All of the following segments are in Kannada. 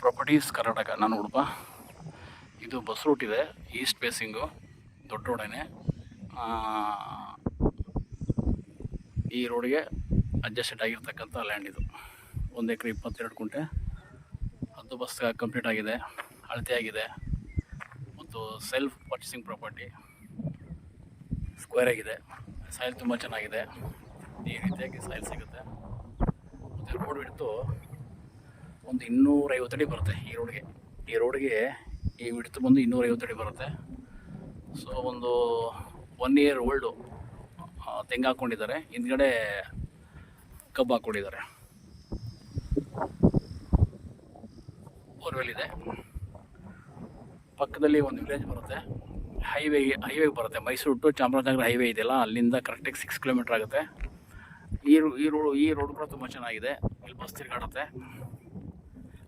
ಪ್ರಾಪರ್ಟೀಸ್ ಕರ್ನಾಟಕ, ನಾನು ಉಡುಪ ಇದು ಬಸ್ ರೂಟ್ ಇದೆ ಈಸ್ಟ್ ಫೇಸಿಂಗು ದೊಡ್ಡ ರೋಡೇನೆ ಈ ರೋಡ್ಗೆ ಅಡ್ಜಸ್ಟೆಡ್ ಆಗಿರ್ತಕ್ಕಂಥ ಲ್ಯಾಂಡ್ ಇದು. ಒಂದು ಎಕರೆ ಇಪ್ಪತ್ತೆರಡು ಕುಂಟೆ ಹತ್ತು ಬಸ್ ಕಂಪ್ಲೀಟ್ ಆಗಿದೆ, ಅಳತೆ ಆಗಿದೆ. ಮತ್ತು ಸೆಲ್ಫ್ ಪರ್ಚೇಸಿಂಗ್ ಪ್ರಾಪರ್ಟಿ ಸ್ಕ್ವೇರ್ ಆಗಿದೆ. ಸಾಯಿಲ್ ತುಂಬ ಚೆನ್ನಾಗಿದೆ. ಈ ರೀತಿಯಾಗಿ ಸಾಯಿಲ್ ಸಿಗುತ್ತೆ. ಮತ್ತು ರೋಡ್ ಒಂದು ಇನ್ನೂರೈವತ್ತು ಅಡಿ ಬರುತ್ತೆ ಈ ರೋಡ್ಗೆ. ಈ ರೋಡ್ಗೆ ಈ ವಿಡ್ತು ಬಂದು ಇನ್ನೂರೈವತ್ತು ಅಡಿ ಬರುತ್ತೆ. ಸೊ ಒಂದು ಒನ್ ಇಯರ್ ಓಲ್ಡು ತೆಂಗು ಹಾಕ್ಕೊಂಡಿದ್ದಾರೆ ಹಿಂದ್ಗಡೆ ಕಬ್ಬು ಹಾಕ್ಕೊಂಡಿದ್ದಾರೆ ಬೋರ್ವೆಲ್ ಇದೆ. ಪಕ್ಕದಲ್ಲಿ ಒಂದು ವಿಲೇಜ್ ಬರುತ್ತೆ. ಹೈವೇ ಹೈವೇಗೆ ಬರುತ್ತೆ. ಮೈಸೂರು ಟು ಚಾಮರಾಜನಗರ ಹೈವೇ ಇದೆಯಲ್ಲ, ಅಲ್ಲಿಂದ ಕರೆಕ್ಟಾಗಿ ಸಿಕ್ಸ್ ಕಿಲೋಮೀಟ್ರ್ ಆಗುತ್ತೆ. ಈ ಈ ರೋಡ್ ಈ ರೋಡ್ ಕೂಡ ತುಂಬ ಚೆನ್ನಾಗಿದೆ. ಇಲ್ಲಿ ಬಸ್ ತಿರುಗಾಡುತ್ತೆ.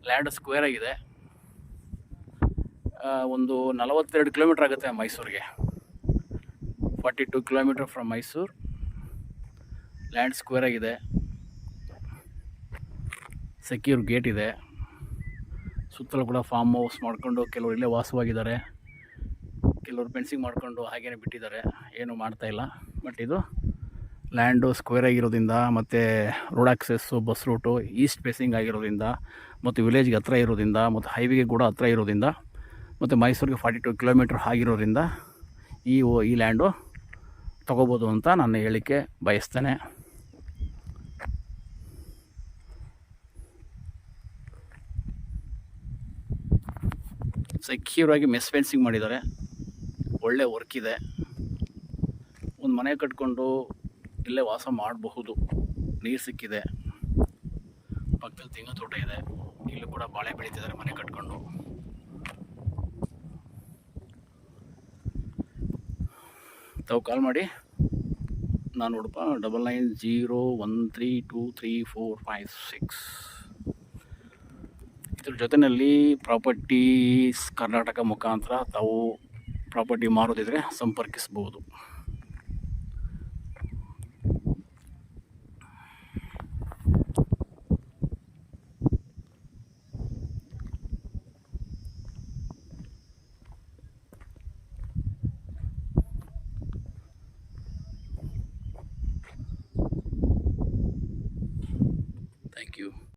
ಲ್ಯಾಂಡ್ ಸ್ಕ್ವೇರ್ ಆಗಿದೆ. ಒಂದು ನಲವತ್ತೆರಡು ಕಿಲೋಮೀಟ್ರ್ ಆಗುತ್ತೆ ಮೈಸೂರಿಗೆ. Forty two kilometre from Mysore. Land square ಆಗಿದೆ. ಸೆಕ್ಯೂರ್ ಗೇಟ್ ಇದೆ. ಸುತ್ತಲೂ ಕೂಡ ಫಾರ್ಮ್ ಹೌಸ್ ಮಾಡಿಕೊಂಡು ಕೆಲವರು ಇಲ್ಲೇ ವಾಸವಾಗಿದ್ದಾರೆ. ಕೆಲವರು ಪೆನ್ಸಿಂಗ್ ಮಾಡಿಕೊಂಡು ಹಾಗೇನೆ ಬಿಟ್ಟಿದ್ದಾರೆ. ಏನು ಮಾಡ್ತಾಯಿಲ್ಲ ಬಟ್ ಇದು ಲ್ಯಾಂಡು ಸ್ಕ್ವೇರ್ ಆಗಿರೋದ್ರಿಂದ ಮತ್ತು road access, bus route, east facing ಆಗಿರೋದ್ರಿಂದ ಮತ್ತು ವಿಲೇಜ್ಗೆ ಹತ್ರ ಇರೋದ್ರಿಂದ ಮತ್ತು ಹೈವೇಗೆ ಕೂಡ ಹತ್ರ ಇರೋದ್ರಿಂದ ಮತ್ತು ಮೈಸೂರಿಗೆ ಫಾರ್ಟಿ ಟು ಕಿಲೋಮೀಟ್ರ್ ಆಗಿರೋದ್ರಿಂದ ಈ ಓ- ಈ ಲ್ಯಾಂಡು ತೊಗೋಬೋದು ಅಂತ ನಾನು ಹೇಳಿಕೆ ಬಯಸ್ತೇನೆ. ಸೆಕ್ಯೂರ್ ಆಗಿ ಮೆಸ್ ಫೆನ್ಸಿಂಗ್ ಮಾಡಿದ್ದಾರೆ. ಒಳ್ಳೆ ವರ್ಕ್ ಇದೆ. ಒಂದು ಮನೆ ಕಟ್ಕೊಂಡು ಇಲ್ಲೇ ವಾಸ ಮಾಡಬಹುದು. ನೀರು ಸಿಕ್ಕಿದೆ. ಪಕ್ಕದಲ್ಲಿ ತೆಂಗಿನ ತೋಟ ಇದೆ. ಇಲ್ಲೂ ಕೂಡ ಬಾಳೆ ಬೆಳೀತಿದ್ದಾರೆ ಮನೆ ಕಟ್ಕೊಂಡು. ತಾವು ಕಾಲ್ ಮಾಡಿ. ನಾನು Udupa double nine zero one three two three four five six ಇದ್ರ ಜೊತೆಯಲ್ಲಿ ಪ್ರಾಪರ್ಟೀಸ್ ಕರ್ನಾಟಕ ಮುಖಾಂತರ ತಾವು ಪ್ರಾಪರ್ಟಿ ಮಾರೋದಿದ್ರೆ ಸಂಪರ್ಕಿಸ್ಬೋದು you.